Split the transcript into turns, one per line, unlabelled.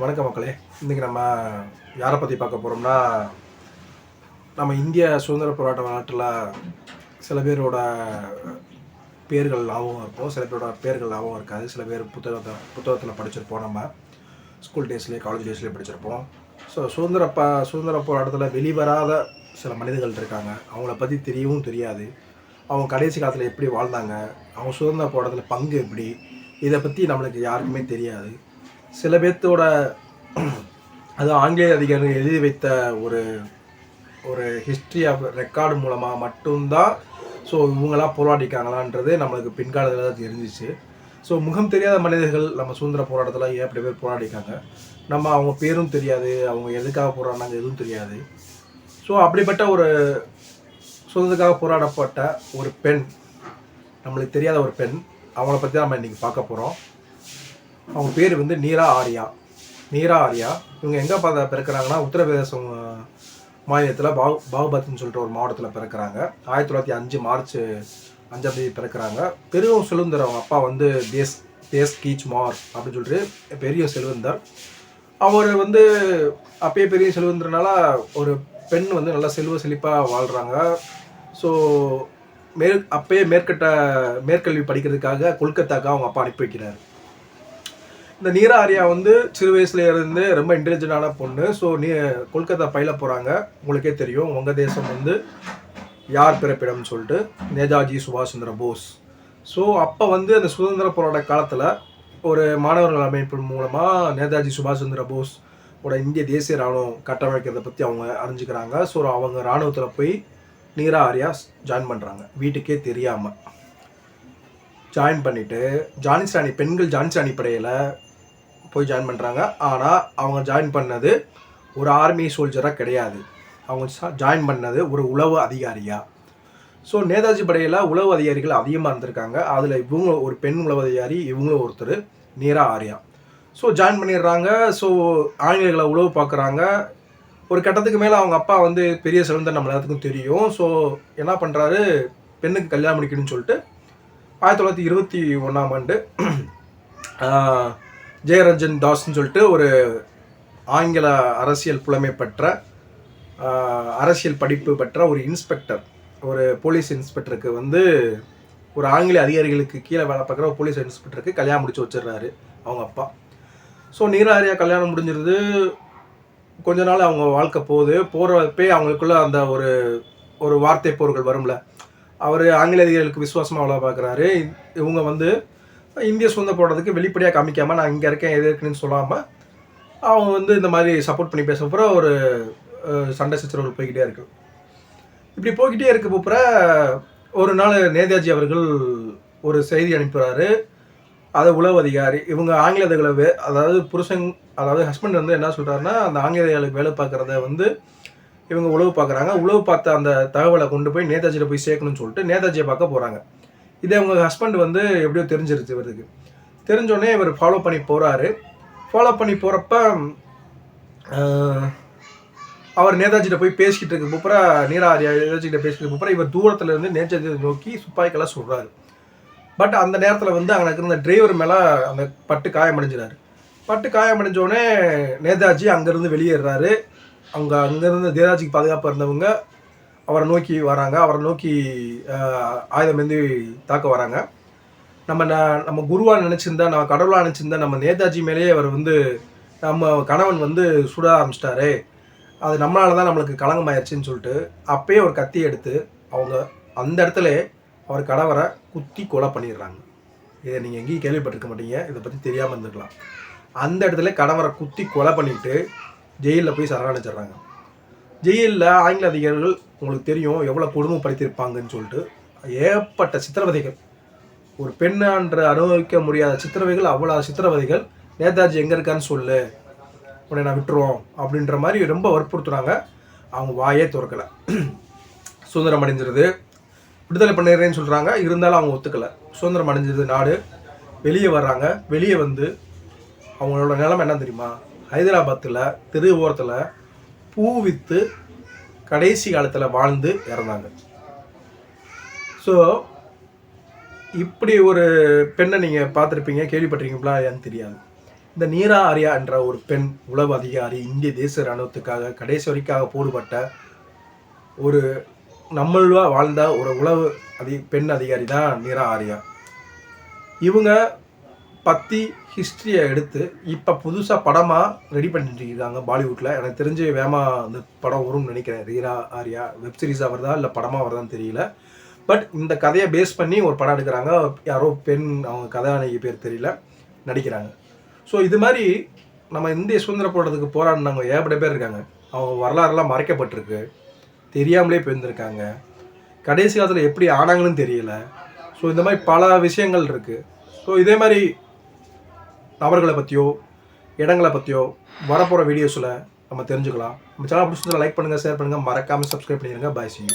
வணக்கம் மக்களே. இன்றைக்கி நம்ம யாரை பற்றி பார்க்க போகிறோம்னா நம்ம இந்திய சுதந்திர போராட்ட நாட்டில் சில பேரோட பேர்கள் லாபம் இருக்கும். சில பேரோட பேர்கள் லாபம் இருக்காது. சில பேர் புத்தகத்தை புத்தகத்தில் படிச்சிருப்போம் நம்ம. ஸ்கூல் டேஸ்லேயே காலேஜ் டேஸ்லேயே படிச்சிருப்போம். ஸோ சுதந்திர ப சுதந்திர போராட்டத்தில் வெளிவராத சில மனிதர்கள் இருக்காங்க. அவங்கள பற்றி தெரியவும் தெரியாது. அவங்க கடைசி காலத்தில் எப்படி வாழ்ந்தாங்க? அவங்க சுதந்திர போராட்டத்தில் பங்கு எப்படி? இதை பற்றி நம்மளுக்கு யாருக்குமே தெரியாது. சில பேர்த்தோட அது ஆங்கிலேய அதிகாரிகள் எழுதி வைத்த ஒரு ஒரு ஹிஸ்ட்ரி ஆஃப் ரெக்கார்டு மூலமாக மட்டும்தான் ஸோ இவங்களாம் போராடிக்காங்களான்றது நம்மளுக்கு பின்காலத்தில் தான் தெரிஞ்சிச்சு. ஸோ முகம் தெரியாத மனிதர்கள் நம்ம சுதந்திர போராட்டத்தில் ஏன் அப்படி பேர் போராடிக்காங்க நம்ம அவங்க பேரும் தெரியாது அவங்க எதுக்காக போராடினாங்க எதுவும் தெரியாது. ஸோ அப்படிப்பட்ட ஒரு சுதந்திரத்துக்காக போராடப்பட்ட ஒரு பெண் நம்மளுக்கு தெரியாத ஒரு பெண் அவங்கள பற்றி நம்ம இன்றைக்கி பார்க்க போகிறோம் அவங்க பேர் வந்து நீரா ஆர்யா. நீரா ஆர்யா. இவங்க எங்கே பார்த்த பிறக்கிறாங்கன்னா உத்தரப்பிரதேசம் மாநிலத்தில் பாகு பாகுபத்னு சொல்லிட்டு ஒரு மாவட்டத்தில் பிறக்கிறாங்க. ஆயிரத்தி தொள்ளாயிரத்தி அஞ்சு மார்ச் அஞ்சாம் தேதி பிறக்கிறாங்க. பெரும் செல்வந்தர் அவங்க அப்பா வந்து தேஸ் தேஸ் கீச் மார் அப்படின்னு சொல்லிட்டு பெரிய செல்வந்தர். அவர் வந்து அப்பயே பெரிய செல்வந்தர்னால ஒரு பெண் வந்து நல்லா செல்வ செழிப்பாக வாழ்கிறாங்க ஸோ மேல் அப்பயே மேற்கட்ட மேற்கல்வி படிக்கிறதுக்காக கொல்கத்தாக்கு அவங்க அப்பா அனுப்பி வைக்கிறார். இந்த நீரா ஆர்யா வந்து சிறு வயசுல இருந்து ரொம்ப இன்டெலிஜென்டான பொண்ணு. ஸோ நீ கொல்கத்தா பயில போகிறாங்க உங்களுக்கே தெரியும். உங்கள் தேசம் வந்து யார் பிறப்பிடம்னு சொல்லிட்டு. நேதாஜி சுபாஷ் சந்திர போஸ். ஸோ அப்போ வந்து அந்த சுதந்திர போராட்ட காலத்தில் ஒரு மாணவர்கள் அமைப்பு மூலமாக நேதாஜி சுபாஷ் சந்திர போஸ் ஓட இந்திய தேசிய ராணுவம் கட்டமைக்கிறத பற்றி அவங்க அறிஞ்சுக்கிறாங்க. ஸோ அவங்க ராணுவத்தில் போய் நீரா ஆர்யா ஜாயின் பண்ணுறாங்க வீட்டுக்கே தெரியாமல் ஜாயின் பண்ணிவிட்டு ஜான்சி ராணி பெண்கள் ஜான்சி ராணி படையில் போய் ஜாயின் பண்ணுறாங்க ஆனால் அவங்க ஜாயின் பண்ணது ஒரு ஆர்மி சோல்ஜராக கிடையாது. அவங்க ஜாயின் பண்ணது ஒரு உளவு அதிகாரியாக ஸோ நேதாஜி படையில் உளவு அதிகாரிகள் அதிகமாக இருந்திருக்காங்க. அதில் இவங்க ஒரு பெண் உளவு அதிகாரி இவங்களும் ஒருத்தர் நீரா ஆர்யா. ஸோ ஜாயின் பண்ணிடுறாங்க. ஸோ ஆங்கிலேயர்களை உளவு பார்க்குறாங்க. ஒரு கட்டத்துக்கு மேலே அவங்க அப்பா வந்து பெரிய செல்வந்தர் நம்ம எல்லாத்துக்கும் தெரியும். ஸோ என்ன பண்ணுறாரு பெண்ணுக்கு கல்யாணம் முடிக்கணும்னு சொல்லிட்டு ஆயிரத்தி தொள்ளாயிரத்தி இருபத்தி ஒன்றாம் ஆண்டு ஜெயரஞ்சன் தாஸ்ன்னு சொல்லிட்டு ஒரு ஆங்கில அரசியல் புலமை பெற்ற அரசியல் படிப்பு பெற்ற ஒரு இன்ஸ்பெக்டர் ஒரு போலீஸ் இன்ஸ்பெக்டருக்கு வந்து ஒரு ஆங்கில அதிகாரிகளுக்கு கீழே வேலை பார்க்குற ஒரு போலீஸ் இன்ஸ்பெக்டருக்கு கல்யாணம் முடிச்சு வச்சிடுறாரு அவங்க அப்பா. ஸோ நீராரியா கல்யாணம் முடிஞ்சிருது. கொஞ்ச நாள் அவங்க வாழ்க்கை போகுது. போகிறப்பே அவங்களுக்குள்ள அந்த ஒரு ஒரு வார்த்தை போர்கள் வரும்ல. அவர் ஆங்கில அதிகாரிகளுக்கு விசுவாசமாக அவ்வளோ பார்க்குறாரு. இவங்க வந்து இந்திய சுதந்திர போடுறதுக்கு வெளிப்படையாக காமிக்காமல் நான் இங்கே இருக்கேன் எது இருக்குன்னு சொல்லாமல் அவங்க வந்து இந்த மாதிரி சப்போர்ட் பண்ணி பேச ஒரு சண்டை சச்சரவு போய்கிட்டே இருக்கு. இப்படி போய்கிட்டே இருக்க போகிற ஒரு நாள் நேதாஜி அவர்கள் ஒரு செய்தி அனுப்புகிறாரு அது உளவு அதிகாரி இவங்க ஆங்கில வே அதாவது புருஷன் அதாவது ஹஸ்பண்ட் வந்து என்ன சொல்கிறாருன்னா அந்த ஆங்கிலேயர்களுக்கு வேலை பார்க்குறத வந்து இவங்க உளவு பார்க்குறாங்க. உளவு பார்த்த அந்த தகவலை கொண்டு போய் நேதாஜியில் போய் சேர்க்கணும்னு சொல்லிட்டு நேதாஜியை பார்க்க போகிறாங்க இதே அவங்க ஹஸ்பண்ட் வந்து எப்படியோ தெரிஞ்சிருச்சு இவருக்கு. தெரிஞ்சோடனே இவர் ஃபாலோ பண்ணி போகிறாரு ஃபாலோ பண்ணி போகிறப்ப அவர் நேதாஜிகிட்ட போய் பேசிக்கிட்டு இருக்க. போப்புற நீராரியா நேதாஜிகிட்ட பேசிக்கிட்டு போப்புற இவர் தூரத்தில் இருந்து நேதாஜி நோக்கி துப்பாக்கியெல்லாம் சொல்கிறாரு பட் அந்த நேரத்தில் வந்து அங்கே இருந்த டிரைவர் மேலே அந்த பட்டு காயமடைஞ்சிடாரு. பட்டு காயமடைஞ்சோடனே நேதாஜி அங்கேருந்து வெளியேறாரு. அங்கே அங்கேருந்து நேதாஜிக்கு பாதுகாப்பாக இருந்தவங்க அவரை நோக்கி வராங்க. அவரை நோக்கி ஆயுதம் ஏந்தி தாக்க வராங்க. நம்ம ந- நம்ம குருவாக நினச்சிருந்தா நம்ம கடவுளாக நினச்சிருந்தா நம்ம நேதாஜி மேலேயே அவர் வந்து நம்ம கணவன் வந்து சுட ஆரம்பிச்சிட்டாரு. அது நம்மளால தான் நம்மளுக்கு களங்கமாயிருச்சுன்னு சொல்லிட்டு அப்பயே ஒரு கத்தி எடுத்து அவங்க அந்த இடத்துல அவர் கடவரை குத்தி கொலை பண்ணிடுறாங்க. இதை நீங்கள் எங்கேயும் கேள்விப்பட்டிருக்க மாட்டீங்க. இதை பற்றி தெரியாமல் இருந்துக்கலாம். அந்த இடத்துல கடவரை குத்தி கொலை பண்ணிட்டு ஜெயிலில் போய் சரணடைச்சிடுறாங்க ஜெயிலில் ஆங்கில அதிகாரிகள் உங்களுக்கு தெரியும் எவ்வளோ கொடுமைப்படுத்தியிருப்பாங்கன்னு சொல்லிட்டு ஏகப்பட்ட சித்திரவதைகள். ஒரு பெண்ணான்ற அனுபவிக்க முடியாத சித்திரவதைகள் அவ்வளோ சித்திரவதைகள். நேதாஜி எங்கே இருக்கான்னு சொல்லு. உன்னை நான் விட்டுருவோம். அப்படின்ற மாதிரி ரொம்ப வற்புறுத்துறாங்க. அவங்க வாயே திறக்கலை. சுதந்திரம் அடைஞ்சிருது. விடுதலை பண்ணிடுறேன்னு சொல்கிறாங்க இருந்தாலும் அவங்க ஒத்துக்கலை. சுதந்திரம் அடைஞ்சது நாடு. வெளியே வர்றாங்க. வெளியே வந்து அவங்களோட நிலைமை என்ன தெரியுமா? ஹைதராபாத்தில் தெரு ஓரத்தில் பூ விற்று கடைசி காலத்தில் வாழ்ந்து இறந்தாங்க. ஸோ இப்படி ஒரு பெண்ணை நீங்கள் பார்த்துருப்பீங்க கேள்விப்பட்டிருக்கீங்களா ஏன்னு தெரியாது. இந்த நீரா ஆரியா என்ற ஒரு பெண் உளவு அதிகாரி இந்திய தேசிய இராணுவத்துக்காக கடைசி வரைக்காக போடுபட்ட ஒரு நம்மளா வாழ்ந்த ஒரு உளவு அதி பெண் அதிகாரி தான் நீரா ஆரியா. இவங்க பற்றி ஹிஸ்ட்ரியை எடுத்து இப்போ புதுசாக படமாக ரெடி பண்ணிட்டு இருக்காங்க பாலிவுட்டில் எனக்கு தெரிஞ்சு வேமா அந்த படம் வரும்னு நினைக்கிறேன். ரீரா ஆர்யா வெப் சீரிஸாக வருதா இல்லை படமாக வருதான்னு தெரியல. பட் இந்த கதையை பேஸ் பண்ணி ஒரு படம் எடுக்கிறாங்க. யாரோ பெண் அவங்க கதாநாயகி பேர் தெரியல நடிக்கிறாங்க. ஸோ இது மாதிரி நம்ம இந்திய சுதந்திர போராட்டத்துக்கு போராடினவங்க ஏகப்பட்ட பேர் இருக்காங்க. அவங்க வரலாறுலாம் மறைக்கப்பட்டிருக்கு. தெரியாமலே போயிருந்திருக்காங்க. கடைசி காலத்தில் எப்படி ஆனாங்கன்னு தெரியல. ஸோ இந்த மாதிரி பல விஷயங்கள் இருக்குது ஸோ இதே மாதிரி நபர்களை பற்றியோ இடங்களை பற்றியோ வரப்போகிற வீடியோஸில் நம்ம தெரிஞ்சுக்கலாம். நம்ம சேனல் பிடிச்சதில் லைக் பண்ணுங்கள் ஷேர் பண்ணுங்கள் மறக்காமல் சப்ஸ்கிரைப் பண்ணிடுங்க பாய் சி